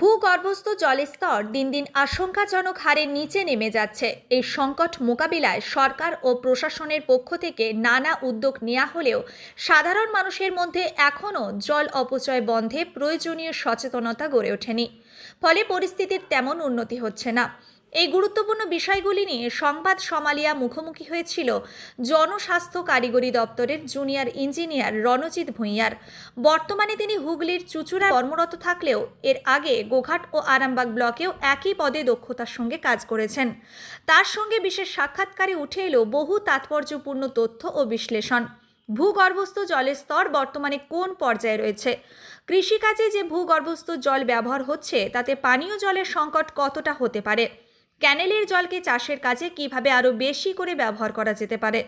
ভূগর্ভস্থ জলের স্তর দিন দিন আশঙ্কাজনক হারে নিচে নেমে যাচ্ছে। এই সংকট মোকাবিলায় সরকার ও প্রশাসনের পক্ষ থেকে নানা উদ্যোগ নেওয়া হলেও সাধারণ মানুষের মধ্যে এখনও জল অপচয় বন্ধে প্রয়োজনীয় সচেতনতা গড়ে ওঠেনি। ফলে পরিস্থিতির তেমন উন্নতি হচ্ছে না। এই গুরুত্বপূর্ণ বিষয়গুলি নিয়ে সংবাদ সমালিয়া মুখোমুখি হয়েছিল জনস্বাস্থ্য কারিগরি দপ্তরের জুনিয়র ইঞ্জিনিয়ার রণজিৎ ভূঁইয়ার। বর্তমানে তিনি হুগলির চুচুড়া কর্মরত থাকলেও এর আগে গোঘাট ও আরামবাগ ব্লকেও একই পদে দক্ষতার সঙ্গে কাজ করেছেন। তার সঙ্গে বিশেষ সাক্ষাৎকারে উঠে এলো বহু তাৎপর্যপূর্ণ তথ্য ও বিশ্লেষণ। ভূগর্ভস্থ জলের স্তর বর্তমানে কোন পর্যায়ে রয়েছে? কৃষিকাজে যে ভূগর্ভস্থ জল ব্যবহার হচ্ছে, তাতে পানীয় জলের সংকট কতটা হতে পারে? ক্যানেলের জলকে চাষের কাজে কীভাবে আরও বেশি করে ব্যবহার করা যেতে পারে?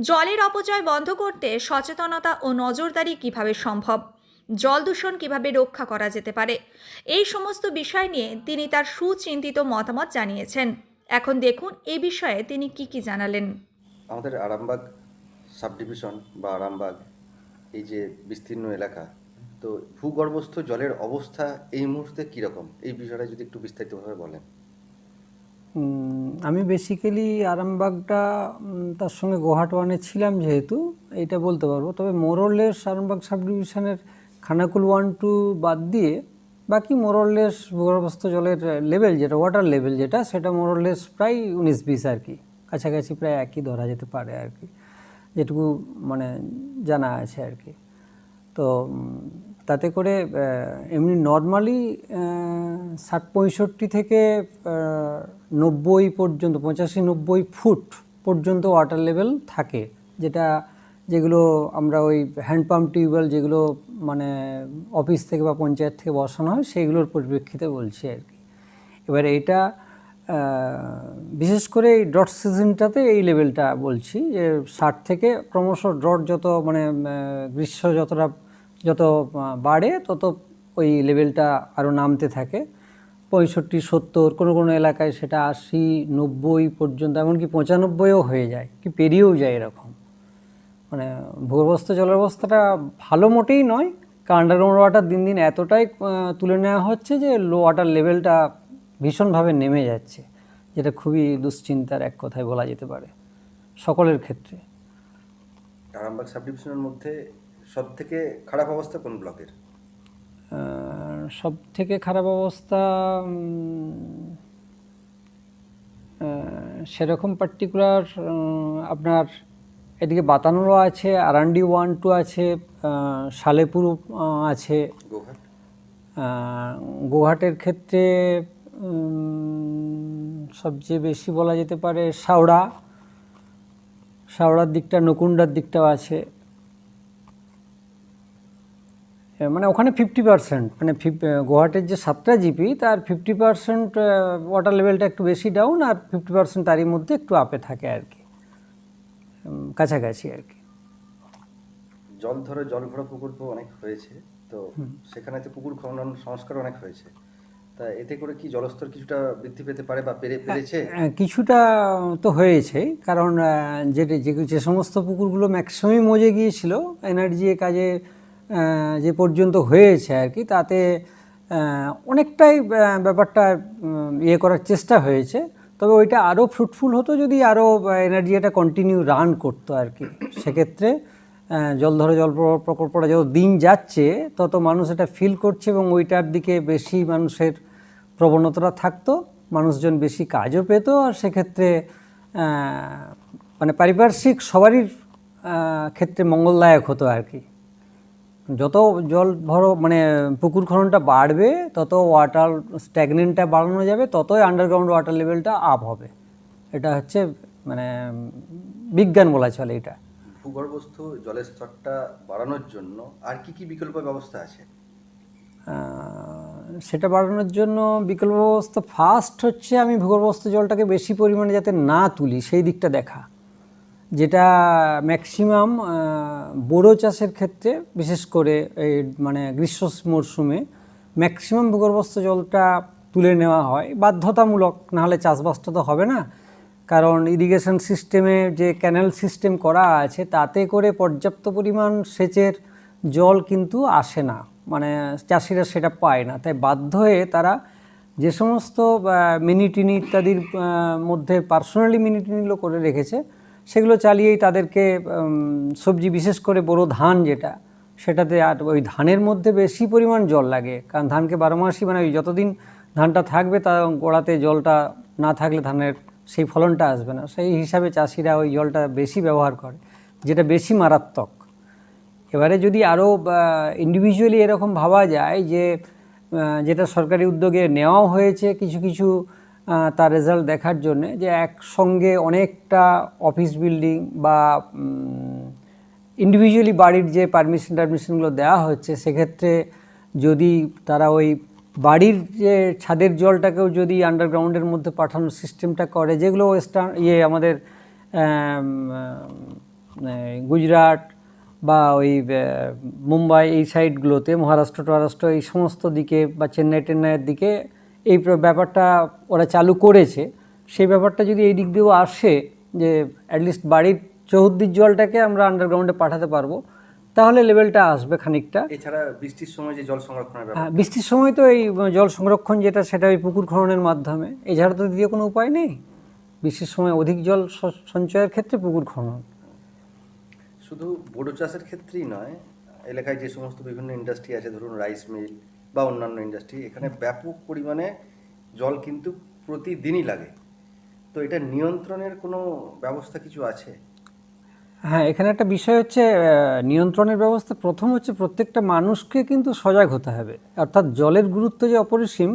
জলের অপচয় বন্ধ করতে সচেতনতা ও নজরদারি কীভাবে সম্ভব? জল দূষণ কীভাবে রক্ষা করা যেতে পারে? এই সমস্ত বিষয় নিয়ে তিনি তার সুচিন্তিত মতামত জানিয়েছেন। এখন দেখুন, এ বিষয়ে তিনি কি কি জানালেন। আমাদের আরামবাগ সাব ডিভিশন বা আরামবাগ এই যে বিস্তীর্ণ এলাকা, তো ভূগর্ভস্থ জলের অবস্থা এই মুহূর্তে কীরকম? এই বিষয়টা যদি একটু বিস্তারিতভাবে বলেন। আমি বেসিক্যালি আরামবাগটা তার সঙ্গে গোহাট ওয়ানে ছিলাম যেহেতু এইটা বলতে পারব। তবে মোরলেস আরামবাগ সাব ডিভিশনের খানাকুল ওয়ান টু বাদ দিয়ে বাকি মোরলেস ভূগর্ভস্থ জলের লেভেল যেটা ওয়াটার লেভেল যেটা, সেটা মোরলেস প্রায় উনিশ বিশ আর কি। কাছাকাছি প্রায় একই ধরা যেতে পারে আর কি। যেটুকু মানে জানা আছে আর কি। তো তাতে করে এমনি নর্মালি ষাট পঁয়ষট্টি থেকে নব্বই পর্যন্ত পঁচাশি নব্বই ফুট পর্যন্ত ওয়াটার লেভেল থাকে। যেটা, যেগুলো আমরা ওই হ্যান্ডপাম্প টিউবওয়েল যেগুলো মানে অফিস থেকে বা পঞ্চায়েত থেকে বসানো হয় সেইগুলোর পরিপ্রেক্ষিতে বলছি আর কি। এবার এটা বিশেষ করে এই ড্রট সিজনটাতে এই লেভেলটা বলছি যে, ষাট থেকে ক্রমশ ড্রট যত মানে গ্রীষ্ম যতটা যত বাড়ে তত ওই লেভেলটা আরও নামতে থাকে। পঁয়ষট্টি, সত্তর, কোনো কোনো এলাকায় সেটা আশি, নব্বই পর্যন্ত, এমনকি পঁচানব্বইও হয়ে যায়, কি পেরিয়েও যায় এরকম। মানে ভূগর্ভস্থ জলের অবস্থাটা ভালো মোটেই নয় কারণ আন্ডারগ্রাউন্ড ওয়াটার দিন দিন এতটাই তুলে নেওয়া হচ্ছে যে লো ওয়াটার লেভেলটা ভীষণভাবে নেমে যাচ্ছে, যেটা খুবই দুশ্চিন্তার এক কথায় বলা যেতে পারে, সকলের ক্ষেত্রে। আরামবাগ সাব ডিভিশনের মধ্যে সব থেকে খারাপ অবস্থা কোন ব্লকের? সব থেকে খারাপ অবস্থা সেরকম পার্টিকুলার আপনার এদিকে বাতানোরও আছে আরান্ডি ওয়ান টু আছে সালেপুর আছে। গোঘাট? আহ, গোহাটের ক্ষেত্রে সবচেয়ে বেশি বলা যেতে পারে শাওড়া। শাওড়ার দিকটা নকুন্ডার দিকটাও আছে। মানে ওখানে ফিফটি পার্সেন্ট মানে গুয়াহাটির যে সাতটা জিপি তার ফিফটি পার্সেন্ট ওয়াটার লেভেলটা একটু বেশি ডাউন আর ফিফটি পার্সেন্ট তারই মধ্যে একটু আপে থাকে আর কি। কাছাকাছি আর কি। জল ধরে জল ভরা প্রকল্প অনেক হয়েছে তো সেখানে তো পুকুর খনন সংস্কার অনেক হয়েছে। তা এতে করে কি জলস্তর কিছুটা বৃদ্ধি পেতে পারে বা পেরে পেরেছে? হ্যাঁ, কিছুটা তো হয়েছে কারণ যে যে সমস্ত পুকুরগুলো ম্যাক্সিমামই মজে গিয়েছিল এনার্জি কাজে যে পর্যন্ত হয়েছে আর কি তাতে অনেকটাই ব্যাপারটা ইয়ে করার চেষ্টা হয়েছে। তবে ওইটা আরও ফ্রুটফুল হতো যদি আরও এনার্জি এটা কন্টিনিউ রান করতো আর কি। সেক্ষেত্রে আহ, জল প্রকল্পটা যত দিন যাচ্ছে তত মানুষ এটা ফিল করছে এবং ওইটার দিকে বেশি মানুষের প্রবণতাটা থাকতো মানুষজন বেশি কাজও পেত আর সেক্ষেত্রে মানে পারিপার্শ্বিক সবারই ক্ষেত্রে মঙ্গলদায়ক হতো আর কি। যত জল ধরো মানে পুকুর খননটা বাড়বে তত ওয়াটার স্ট্যাগনেন্টটা বাড়ানো যাবে ততই আন্ডারগ্রাউন্ড ওয়াটার লেভেলটা আপ হবে। এটা হচ্ছে মানে বিজ্ঞান বলা চলে এটা। ভূগর্ভস্থ জলের স্তরটা বাড়ানোর জন্য আর কি কি বিকল্প ব্যবস্থা আছে? সেটা বাড়ানোর জন্য বিকল্প ব্যবস্থা ফার্স্ট হচ্ছে আমি ভূগর্ভস্থ জলটাকে বেশি পরিমাণে যাতে না তুলি সেই দিকটা দেখা। যেটা ম্যাক্সিমাম বোরো চাষের ক্ষেত্রে, বিশেষ করে এই মানে গ্রীষ্ম মরশুমে ম্যাক্সিমাম ভূগর্ভস্থ জলটা তুলে নেওয়া হয়। বাধ্যতামূলক, নাহলে চাষবাসটা তো হবে না। কারণ ইরিগেশন সিস্টেমে যে ক্যানেল সিস্টেম করা আছে, তাতে করে পর্যাপ্ত পরিমাণ সেচের জল কিন্তু আসে না। মানে চাষিরা সেটা পায় না। তাই বাধ্য হয়ে তারা যে সমস্ত মিনিটিনি ইত্যাদির মধ্যে পার্সোনালি মিনি টিনিগুলো করে রেখেছে। সেগুলো চালিয়েই তাদেরকে সবজি বিশেষ করে বড় ধান যেটা, সেটাতে আর ওই ধানের মধ্যে বেশি পরিমাণ জল লাগে। কারণ ধানকে বারো মাসই মানে ওই যতদিন ধানটা থাকবে তার গোড়াতে জলটা না থাকলে ধানের সেই ফলনটা আসবে না। সেই হিসাবে চাষিরা ওই জলটা বেশি ব্যবহার করে, যেটা বেশি মারাত্মক। এবারে যদি আরও ইন্ডিভিজুয়ালি এরকম ভাবা যায় যে যেটা সরকারি উদ্যোগে নেওয়াও হয়েছে কিছু কিছু তার রেজাল্ট দেখার জন্যে যে একসঙ্গে অনেকটা অফিস বিল্ডিং বা ইন্ডিভিজুয়ালি বাড়ির যে পারমিশন টারমিশনগুলো দেওয়া হচ্ছে, সেক্ষেত্রে যদি তারা ওই বাড়ির যে ছাদের জলটাকেও যদি আন্ডারগ্রাউন্ডের মধ্যে পাঠানোর সিস্টেমটা করে, যেগুলো ওয়েস্টার্ন ইয়ে আমাদের গুজরাট বা ওই মুম্বাই এই সাইডগুলোতে মহারাষ্ট্র, টহারাষ্ট্র এই সমস্ত দিকে বা চেন্নাই টেন্নাইয়ের দিকে এই ব্যাপারটা ওরা চালু করেছে সেই ব্যাপারটা যদি এই দিক দিয়েও আসে যে অ্যাটলিস্ট বাড়ির চৌহদ্দির জলটাকে আমরা আন্ডারগ্রাউন্ডে পাঠাতে পারব তাহলে লেভেলটা আসবে খানিকটা। এছাড়া বৃষ্টির সময় যে জল সংরক্ষণের হ্যাঁ বৃষ্টির সময় তো এই জল সংরক্ষণ যেটা সেটা ওই পুকুর খননের মাধ্যমে। এছাড়া তো দ্বিতীয় কোনো উপায় নেই। বৃষ্টির সময় অধিক জল সঞ্চয়ের ক্ষেত্রে পুকুর খনন। শুধু বোরো চাষের ক্ষেত্রেই নয় এলাকায় যে সমস্ত বিভিন্ন ইন্ডাস্ট্রি আছে ধরুন রাইস মিল বা অন্যান্য ইন্ডাস্ট্রি এখানে ব্যাপক পরিমাণে জল কিন্তু প্রতিদিনই লাগে। তো এটা নিয়ন্ত্রণের কোনো ব্যবস্থা কিছু আছে? হ্যাঁ এখানে একটা বিষয় হচ্ছে নিয়ন্ত্রণের ব্যবস্থা প্রথম হচ্ছে প্রত্যেকটা মানুষকে কিন্তু সজাগ হতে হবে। অর্থাৎ জলের গুরুত্ব যে অপরিসীম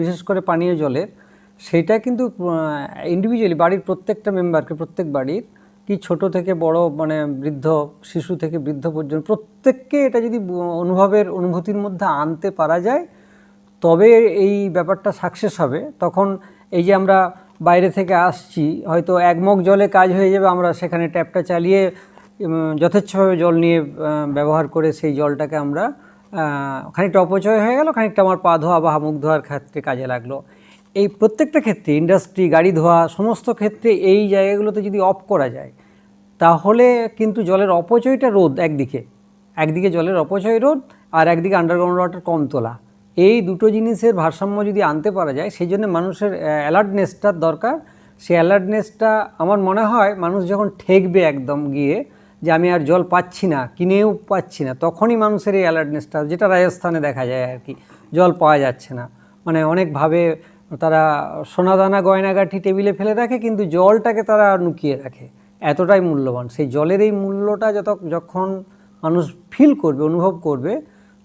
বিশেষ করে পানীয় জলের, সেটা কিন্তু ইন্ডিভিজুয়ালি বাড়ির প্রত্যেকটা মেম্বারকে প্রত্যেক বাড়ির কি ছোট থেকে বড় মানে বৃদ্ধ, শিশু থেকে বৃদ্ধ পর্যন্ত, প্রত্যেককে এটা যদি অনুভবের অনুভূতির মধ্যে আনতে পারা যায়, তবে এই ব্যাপারটা সাকসেস হবে। তখন এই যে আমরা বাইরে থেকে আসছি, হয়তো এক মগ জলে কাজ হয়ে যাবে, আমরা সেখানে ট্যাপটা চালিয়ে যথেচ্ছভাবে জল নিয়ে ব্যবহার করে সেই জলটাকে আমরা খানিকটা অপচয় হয়ে গেল, খানিকটা আমার পা ধোয়া বা মুখ ধোয়ার ক্ষেত্রে কাজে লাগল। এই প্রত্যেকটা ক্ষেত্রে, ইন্ডাস্ট্রি, গাড়ি ধোয়া, সমস্ত ক্ষেত্রে এই জায়গাগুলোতে যদি অফ করা যায়, তাহলে কিন্তু জলের অপচয়টা রোধ একদিকে। একদিকে জলের অপচয় রোধ আর একদিকে আন্ডারগ্রাউন্ড ওয়াটার কম তোলা। এই দুটো জিনিসের ভারসাম্য যদি আনতে পারা যায় সেই জন্য মানুষের অ্যালার্টনেসটার দরকার। সে অ্যালার্টনেসটা আমার মনে হয় মানুষ যখন ঠেকবে একদম গিয়ে যে আমি আর জল পাচ্ছি না, কিনেও পাচ্ছি না, তখনই মানুষের এই অ্যালার্টনেসটা যেটা রাজস্থানে দেখা যায় আর কি, জল পাওয়া যাচ্ছে না। মানে অনেকভাবে তারা সোনাদানা গয়নাগাঠি টেবিলে ফেলে রাখে, কিন্তু জলটাকে তারা লুকিয়ে রাখে। এতটাই মূল্যবান। সেই জলের এই মূল্যটা যত, যখন মানুষ ফিল করবে, অনুভব করবে,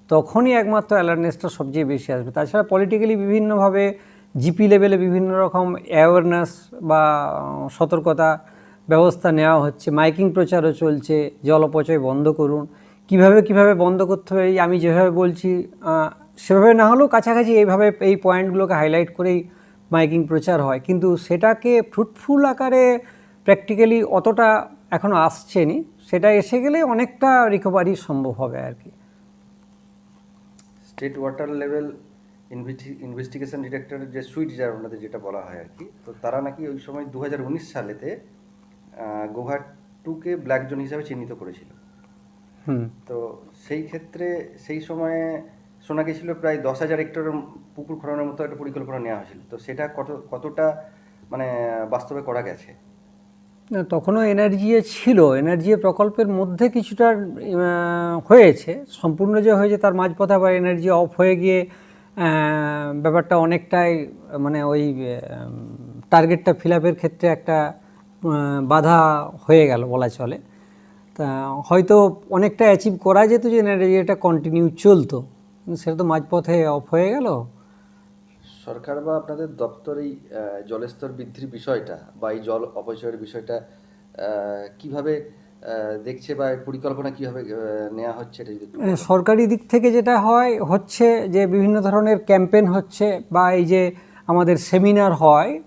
তখনই একমাত্র অ্যালার্টনেসটা সবচেয়ে বেশি আসবে। তাছাড়া পলিটিক্যালি বিভিন্নভাবে জিপি লেভেলে বিভিন্ন রকম অ্যাওয়ারনেস বা সতর্কতা ব্যবস্থা নেওয়া হচ্ছে। মাইকিং প্রচারও চলছে, জল অপচয় বন্ধ করুন। কীভাবে কীভাবে বন্ধ করতে হবে আমি যেভাবে বলছি সেভাবে না হলেও কাছাকাছি এইভাবে এই পয়েন্টগুলোকে হাইলাইট করেই মাইকিং প্রচার হয়। কিন্তু সেটাকে ফ্রুটফুল আকারে প্র্যাকটিক্যালি অতটা এখনও আসছেনি। সেটা এসে গেলে অনেকটা রিকভারি সম্ভব হবে আর কি স্টেট ওয়াটার লেভেল ইনভেস্টিগেশন ডিরেক্টরের যে সুইট যার ওনাদের যেটা বলা হয় আর কি তো তারা নাকি ওই সময় দু হাজার উনিশ সালেতে গোঘাট টুকে ব্ল্যাক জোন হিসাবে চিহ্নিত করেছিল। হুম। তো সেই ক্ষেত্রে সেই সময়ে শোনা গেছিল প্রায় দশ হাজার হেক্টরের পুকুর খননের মতো একটা পরিকল্পনা নেওয়া হয়েছিল। তো সেটা কত, কতটা মানে বাস্তবে করা গেছে? তখনও এনআরজিএ ছিল। এনআরজিএ প্রকল্পের মধ্যে কিছুটা হয়েছে। সম্পূর্ণ যে হয়েছে তার মাঝপথে আবার এনার্জি অফ হয়ে গিয়ে ব্যাপারটা অনেকটাই মানে ওই টার্গেটটা ফিল আপের ক্ষেত্রে একটা বাধা হয়ে গেল বলা চলে। তা হয়তো অনেকটা অ্যাচিভ করা যেত যে এনার্জিটা কন্টিনিউ চলতো। সেটা তো মাঝপথে অফ হয়ে গেল। সরকার বা আপনাদের দপ্তর এই জলস্তর বৃদ্ধির বিষয়টা বা এই জল অপচয়ের বিষয়টা কীভাবে দেখছে বা পরিকল্পনা কীভাবে নেওয়া হচ্ছে এটা যদি সরকারি দিক থেকে যেটা হয় হচ্ছে যে বিভিন্ন ধরনের ক্যাম্পেন হচ্ছে বা এই যে আমাদের সেমিনার হয়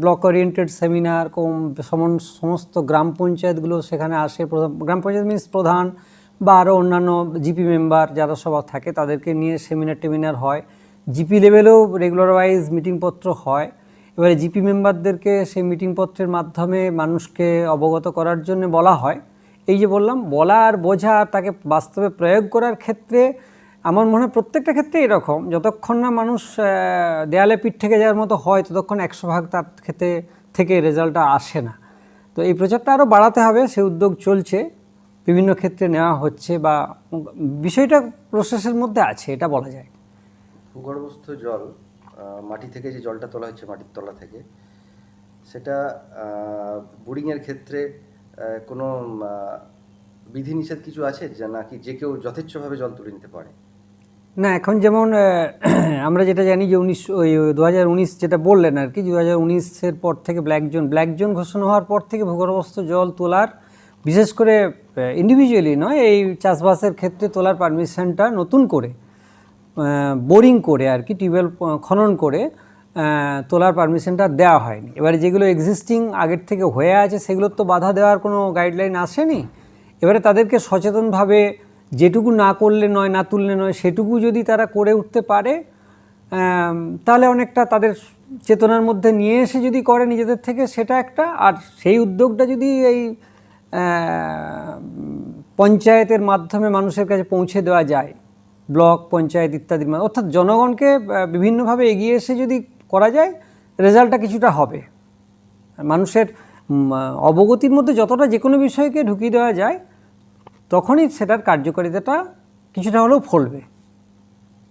ব্লক ওরিয়েন্টেড সেমিনার কম সমস্ত গ্রাম পঞ্চায়েতগুলো সেখানে আসে। প্রধান- গ্রাম পঞ্চায়েত মিনস প্রধান বা আরও অন্যান্য জিপি মেম্বার যারা সব থাকে, তাদেরকে নিয়ে সেমিনার টেমিনার হয়। জিপি লেভেলেও রেগুলার ওয়াইজ মিটিংপত্র হয়। এবারে জিপি মেম্বারদেরকে সেই মিটিংপত্রের মাধ্যমে মানুষকে অবগত করার জন্য বলা হয়। এই যে বললাম, বলা আর বোঝা আর তাকে বাস্তবে প্রয়োগ করার ক্ষেত্রে আমার মনে হয় প্রত্যেকটা ক্ষেত্রে এরকম। যতক্ষণ না মানুষ দেয়ালে পিঠ থেকে যাওয়ার মতো হয়, ততক্ষণ একশো ভাগ তার ক্ষেত্রে থেকে রেজাল্টটা আসে না। তো এই প্রচারটা আরও বাড়াতে হবে, সে উদ্যোগ চলছে। বিভিন্ন ক্ষেত্রে নেওয়া হচ্ছে বা বিষয়টা প্রসেসের মধ্যে আছে এটা বলা যায়। ভূগর্ভস্থ জল মাটি থেকে যে জলটা তোলা হচ্ছে মাটির তলা থেকে সেটা বোরিংয়ের ক্ষেত্রে কোনো বিধিনিষেধ কিছু আছে যে নাকি যে কেউ যথেচ্ছভাবে জল তুলে নিতে পারে? না এখন যেমন আমরা যেটা জানি যে উনিশ ওই দু হাজার উনিশ যেটা বললেন আর কি দু হাজার উনিশের পর থেকে ব্ল্যাক জোন ব্ল্যাক জোন ঘোষণা হওয়ার পর থেকে ভূগর্ভস্থ জল তোলার বিশেষ করে ইন্ডিভিজুয়ালি নয়, এই চাষবাসের ক্ষেত্রে তোলার পারমিশনটা নতুন করে বোরিং করে আর কি, টিউবওয়েল খনন করে তোলার পারমিশনটা দেওয়া হয়নি। এবারে যেগুলো এক্সিস্টিং আগের থেকে হয়ে আছে, সেগুলোর তো বাধা দেওয়ার কোনো গাইডলাইন আসেনি। এবারে তাদেরকে সচেতনভাবে যেটুকু না করলে নয়, না তুললে নয়, সেটুকু যদি তারা করে উঠতে পারে তাহলে অনেকটা তাদের চেতনার মধ্যে নিয়ে এসে যদি করে নিজেদের থেকে, সেটা একটা। আর সেই উদ্যোগটা যদি এই পঞ্চায়েতের মাধ্যমে মানুষের কাছে পৌঁছে দেওয়া যায়, ব্লক, পঞ্চায়েত ইত্যাদির মাধ্যমে অর্থাৎ জনগণকে বিভিন্নভাবে এগিয়ে এসে যদি করা যায়, রেজাল্টটা কিছুটা হবে। মানুষের অবগতির মধ্যে যতটা যে কোনো বিষয়কে ঢুকিয়ে দেওয়া যায়, তখনই সেটার কার্যকারিতাটা কিছুটা হলেও ফলবে।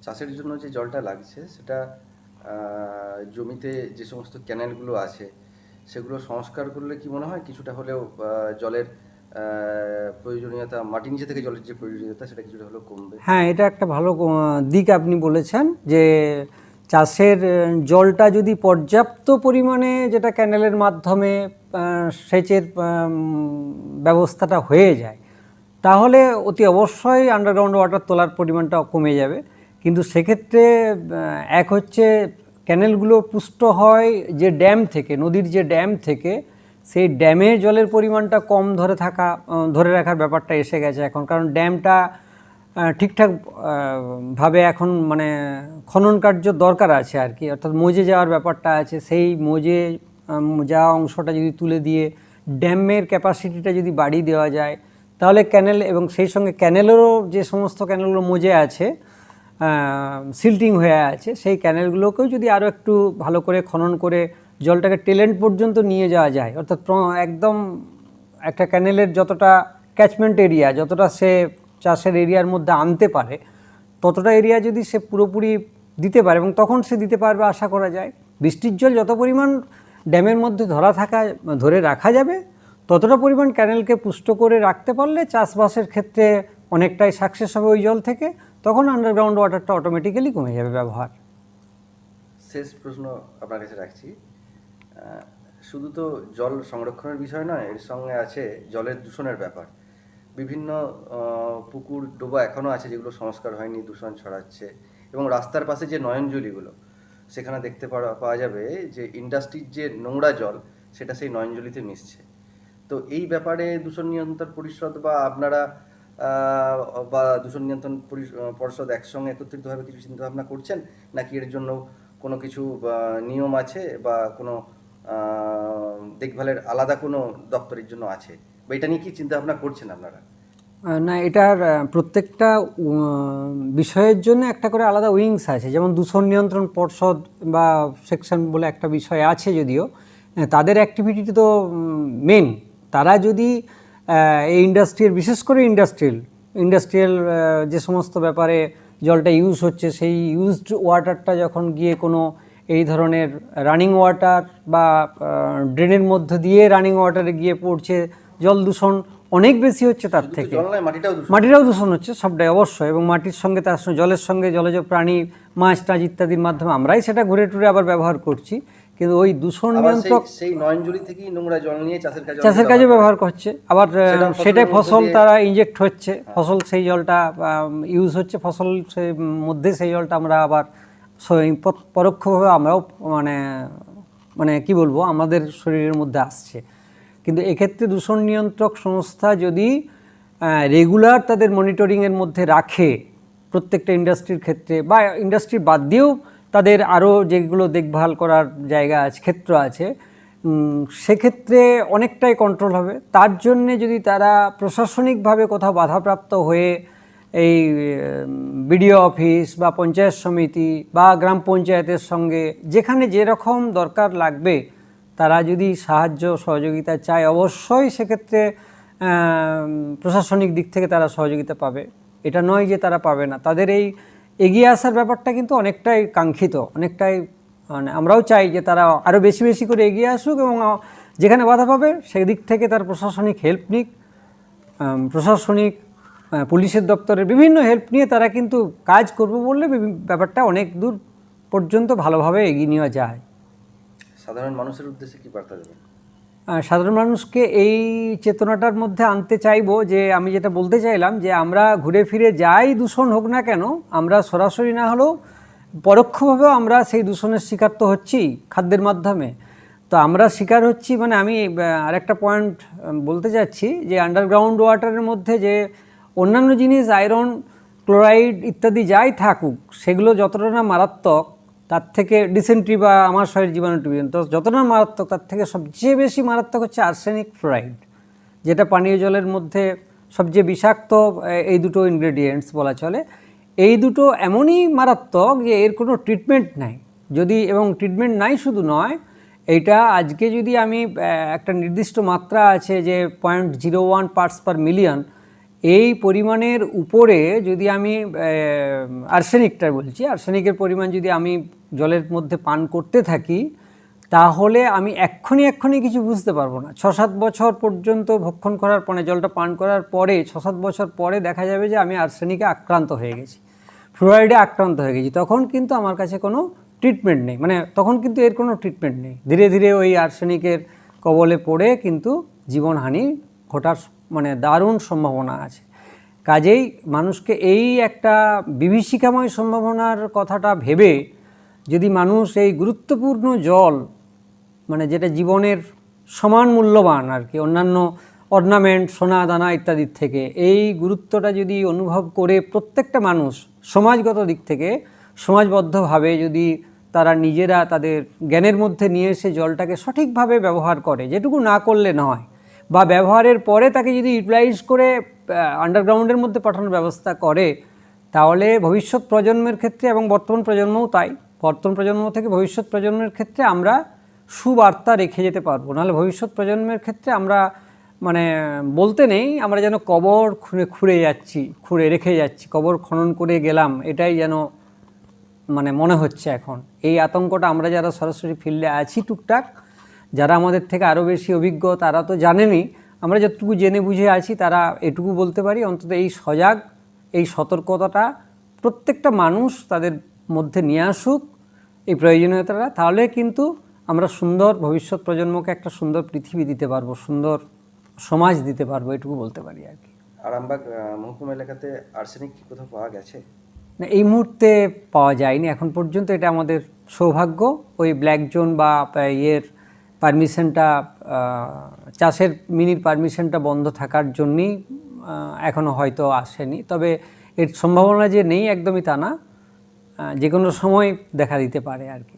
চাষের জন্য যে জলটা লাগছে, সেটা জমিতে যে সমস্ত ক্যানেলগুলো আছে সেগুলো সংস্কার করলে কি মনে হয়? কিছুটা হলেও জলের প্রয়োজনীয়তা মাটি নিচে থেকে জলের যে প্রয়োজনীয়তা, সেটা কিছুটা হলেও কমবে। হ্যাঁ এটা একটা ভালো দিক আপনি বলেছেন যে চাষের জলটা যদি পর্যাপ্ত পরিমাণে যেটা ক্যানেলের মাধ্যমে সেচের ব্যবস্থাটা হয়ে যায়, তাহলে অতি অবশ্যই আন্ডারগ্রাউন্ড ওয়াটার তোলার পরিমাণটা কমে যাবে। কিন্তু সেক্ষেত্রে এক হচ্ছে ক্যানেলগুলো পুষ্ট হয় যে ড্যাম থেকে, নদীর যে ড্যাম থেকে, সেই ড্যামে জলের পরিমাণটা কম ধরে থাকা ধরে রাখার ব্যাপারটা এসে গেছে এখন। কারণ ড্যামটা ঠিকঠাক ভাবে এখন মানে খনন কার্য দরকার আছে আর কি। অর্থাৎ মজে যাওয়ার ব্যাপারটা আছে, সেই মজে যাওয়া অংশটা যদি তুলে দিয়ে ড্যামের ক্যাপাসিটিটা যদি বাড়িয়ে দেওয়া যায়, তাহলে ক্যানেল এবং সেই সঙ্গে ক্যানেলেরও যে সমস্ত ক্যানেলগুলো মজে আছে সিল্টিং হয়ে আছে, সেই ক্যানেলগুলোকেও যদি আরও একটু ভালো করে খনন করে জলটাকে টেলেন্ট পর্যন্ত নিয়ে যাওয়া যায়, অর্থাৎ একদম একটা ক্যানেলের যতটা ক্যাচমেন্ট এরিয়া যতটা সে চাষের এরিয়ার মধ্যে আনতে পারে, ততটা এরিয়া যদি সে পুরোপুরি দিতে পারে এবং তখন সে দিতে পারবে আশা করা যায়। বৃষ্টির জল যত পরিমাণ ড্যামের মধ্যে ধরা থাকা, ধরে রাখা যাবে, ততটা পরিমাণ ক্যানেলকে পুষ্ট করে রাখতে পারলে চাষবাসের ক্ষেত্রে অনেকটাই সাকসেস হবে ওই জল থেকে। তখন আন্ডারগ্রাউন্ড ওয়াটারটা অটোমেটিক্যালি কমে যাবে ব্যবহার। শেষ প্রশ্ন আপনার কাছে রাখছি। শুধু তো জল সংরক্ষণের বিষয় নয়, এর সঙ্গে আছে জলের দূষণের ব্যাপার। বিভিন্ন পুকুর, ডোবা এখনও আছে যেগুলো সংস্কার হয়নি, দূষণ ছড়াচ্ছে এবং রাস্তার পাশে যে নয়নজলিগুলো, সেখানে দেখতে পাওয়া যাবে যে ইন্ডাস্ট্রির যে নোংরা জল, সেটা সেই নয়নজলিতে মিশছে। তো এই ব্যাপারে দূষণ নিয়ন্ত্রণ পরিষদ বা আপনারা বা দূষণ নিয়ন্ত্রণ পরি- পর্ষদ একসঙ্গে একত্রিতভাবে কিছু চিন্তা ভাবনা করছেন, নাকি এর জন্য কোনো কিছু নিয়ম আছে বা কোনো দেখভালের আলাদা কোনো দপ্তরের জন্য আছে? বা এটা নিয়ে কি চিন্তা ভাবনা করছেন আপনারা? না, এটার প্রত্যেকটা বিষয়ের জন্য একটা করে আলাদা উইংস আছে। যেমন দূষণ নিয়ন্ত্রণ পর্ষদ বা সেকশন বলে একটা বিষয় আছে যদিও তাদের অ্যাক্টিভিটি তো মেন তারা যদি এই ইন্ডাস্ট্রিয়াল বিশেষ করে ইন্ডাস্ট্রিয়াল ইন্ডাস্ট্রিয়াল যে সমস্ত ব্যাপারে জলটা ইউজ হচ্ছে সেই ইউজড ওয়াটারটা যখন গিয়ে কোনো এই ধরনের রানিং ওয়াটার বা ড্রেনের মধ্যে দিয়ে রানিং ওয়াটারে গিয়ে পড়ছে জল দূষণ অনেক বেশি হচ্ছে তার থেকে। মাটিটাও দূষণ। হচ্ছে সবটাই অবশ্যই এবং মাটির সঙ্গে তার সঙ্গে জলের সঙ্গে জলজ প্রাণী মাছ টাছ ইত্যাদির মাধ্যমে আমরাই সেটা ঘুরে টুরে আবার ব্যবহার করছি। কিন্তু ওই দূষণ নিয়ন্ত্রক সেই নয়নজলি থেকেই নোংরা জল নিয়ে চাষের কাজে চাষের কাজে ব্যবহার করছে। আবার সেটাই ফসল তারা ইনজেক্ট হচ্ছে। ফসল সেই জলটা ইউজ হচ্ছে। ফসল সেই মধ্যে সেই জলটা আমরা আবার পরোক্ষভাবে আমরাও মানে মানে কি বলব আমাদের শরীরের মধ্যে আসছে। কিন্তু এক্ষেত্রে দূষণ নিয়ন্ত্রক সংস্থা যদি রেগুলার তাদের মনিটরিংয়ের মধ্যে রাখে প্রত্যেকটা ইন্ডাস্ট্রির ক্ষেত্রে বা ইন্ডাস্ট্রি বাদ দিয়েও তাদের আরও যেগুলো দেখভাল করার জায়গা আছে, ক্ষেত্র আছে সেক্ষেত্রে অনেকটাই কন্ট্রোল হবে। তার জন্যে যদি তারা প্রশাসনিকভাবে কোথাও বাধাপ্রাপ্ত হয়ে এই বিডিও অফিস বা পঞ্চায়েত সমিতি বা গ্রাম পঞ্চায়েতের সঙ্গে যেখানে যেরকম দরকার লাগবে, তারা যদি সাহায্য, সহযোগিতা চায়, অবশ্যই সেক্ষেত্রে প্রশাসনিক দিক থেকে তারা সহযোগিতা পাবে। এটা নয় যে তারা পাবে না। তাদের এই এগিয়ে আসার ব্যাপারটা কিন্তু অনেকটাই কাঙ্ক্ষিত, অনেকটাই মানে আমরাও চাই যে তারা আরও বেশি বেশি করে এগিয়ে আসুক এবং যেখানে বাধা পাবে সেদিক থেকে তার প্রশাসনিক হেল্প নিক। প্রশাসনিক পুলিশের দপ্তরের বিভিন্ন হেল্প নিয়ে তারা কিন্তু কাজ করবে বললে ব্যাপারটা অনেক দূর পর্যন্ত ভালোভাবে এগিয়ে নেওয়া যায়। সাধারণ মানুষের উদ্দেশ্যে কি বার্তা দেবেন? সাধারণ মানুষকে এই চেতনাটার মধ্যে আনতে চাইব যে আমি যেটা বলতে চাইলাম যে আমরা ঘুরে ফিরে যাই দূষণ হোক না কেন, আমরা সরাসরি না হলেও পরোক্ষভাবেও আমরা সেই দূষণের শিকার তো হচ্ছি খাদ্যের মাধ্যমে। তো আমরা শিকার হচ্ছি মানে আমি আরেকটা পয়েন্ট বলতে চাচ্ছি যে আন্ডারগ্রাউন্ড ওয়াটারের মধ্যে যে অন্যান্য জিনিস আয়রন ক্লোরাইড ইত্যাদি যাই থাকুক, সেগুলো যতটা না মারাত্মক তার থেকে ডিসেন্ট্রি বা আমার শরীর জীবাণু টিবাণু তো যতটা মারাত্মক, তার থেকে সবচেয়ে বেশি মারাত্মক হচ্ছে আর্সেনিক ফ্লোরাইড যেটা পানীয় জলের মধ্যে সবচেয়ে বিষাক্ত এই দুটো ইনগ্রেডিয়েন্টস বলা চলে। এই দুটো এমনই মারাত্মক যে এর কোনো ট্রিটমেন্ট নাই। যদি, এবং ট্রিটমেন্ট নাই শুধু নয়, এইটা আজকে যদি আমি একটা নির্দিষ্ট মাত্রা আছে যে point zero one parts per million এই পরিমাণের উপরে যদি আমি আর্সেনিকটা বলছি, আর্সেনিকের পরিমাণ যদি আমি জলের মধ্যে পান করতে থাকি, তাহলে আমি এক্ষুনি এক্ষুনি কিছু বুঝতে পারব না। ছ সাত বছর পর্যন্ত ভক্ষণ করার পরে, জলটা পান করার পরে ছ সাত বছর পরে দেখা যাবে যে আমি আর্সেনিকে আক্রান্ত হয়ে গেছি। ফ্লোরাইডে আক্রান্ত হয়ে গেছি। তখন কিন্তু আমার কাছে কোনো ট্রিটমেন্ট নেই। মানে তখন কিন্তু এর কোনো ট্রিটমেন্ট নেই। ধীরে ধীরে ওই আর্সেনিকের কবলে পড়ে কিন্তু জীবনহানি ঘটার মানে দারুণ সম্ভাবনা আছে। কাজেই মানুষকে এই একটা বিভীষিকাময় সম্ভাবনার কথাটা ভেবে যদি মানুষ এই গুরুত্বপূর্ণ জল মানে যেটা জীবনের সমান মূল্যবান আর কি, অন্যান্য অর্নামেন্ট, সোনা, দানা ইত্যাদির থেকে, এই গুরুত্বটা যদি অনুভব করে প্রত্যেকটা মানুষ সমাজগত দিক থেকে, সমাজবদ্ধভাবে যদি তারা নিজেরা তাদের জ্ঞানের মধ্যে নিয়ে এসে জলটাকে সঠিকভাবে ব্যবহার করে, যেটুকু না করলে নয় বা ব্যবহারের পরে তাকে যদি ইউটিলাইজ করে আন্ডারগ্রাউন্ডের মধ্যে পাঠানোর ব্যবস্থা করে, তাহলে ভবিষ্যৎ প্রজন্মের ক্ষেত্রে এবং বর্তমান প্রজন্মও তাই। বর্তমান প্রজন্ম থেকে ভবিষ্যৎ প্রজন্মের ক্ষেত্রে আমরা সুবার্তা রেখে যেতে পারব। নাহলে ভবিষ্যৎ প্রজন্মের ক্ষেত্রে আমরা মানে বলতে নেই, আমরা যেন কবর খুঁড়ে খুঁড়ে যাচ্ছি, খুঁড়ে রেখে যাচ্ছি, কবর খনন করে গেলাম, এটাই যেন মানে মনে হচ্ছে এখন। এই আতঙ্কটা আমরা যারা সরাসরি ফিল্ডে আছি, টুকটাক যারা আমাদের থেকে আরও বেশি অভিজ্ঞ তারা তো জানেনই আমরা যতটুকু জেনে বুঝে আছি তারা এটুকু বলতে পারি অন্তত এই সজাগ এই সতর্কতাটা প্রত্যেকটা মানুষ তাদের মধ্যে নিয়ে আসুক এই প্রয়োজনীয়তাটা। তাহলে কিন্তু আমরা সুন্দর ভবিষ্যৎ প্রজন্মকে একটা সুন্দর পৃথিবী দিতে পারব সুন্দর সমাজ দিতে পারব এটুকু বলতে পারি আর কি। আরামবাগ মহকুমা এলাকাতে আর্সেনিক কি কোথাও পাওয়া গেছে? না এই মুহূর্তে পাওয়া যায়নি। এখন পর্যন্ত এটা আমাদের সৌভাগ্য ওই ব্ল্যাক জোন বা ইয়ের পারমিশনটা চাষের মিনির পারমিশনটা বন্ধ থাকার জন্যই এখনও হয়তো আসেনি। তবে এর সম্ভাবনা যে নেই একদমই তা না। যে কোনো সময় দেখা দিতে পারে আর কি।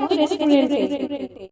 রেস্টুরেন্টে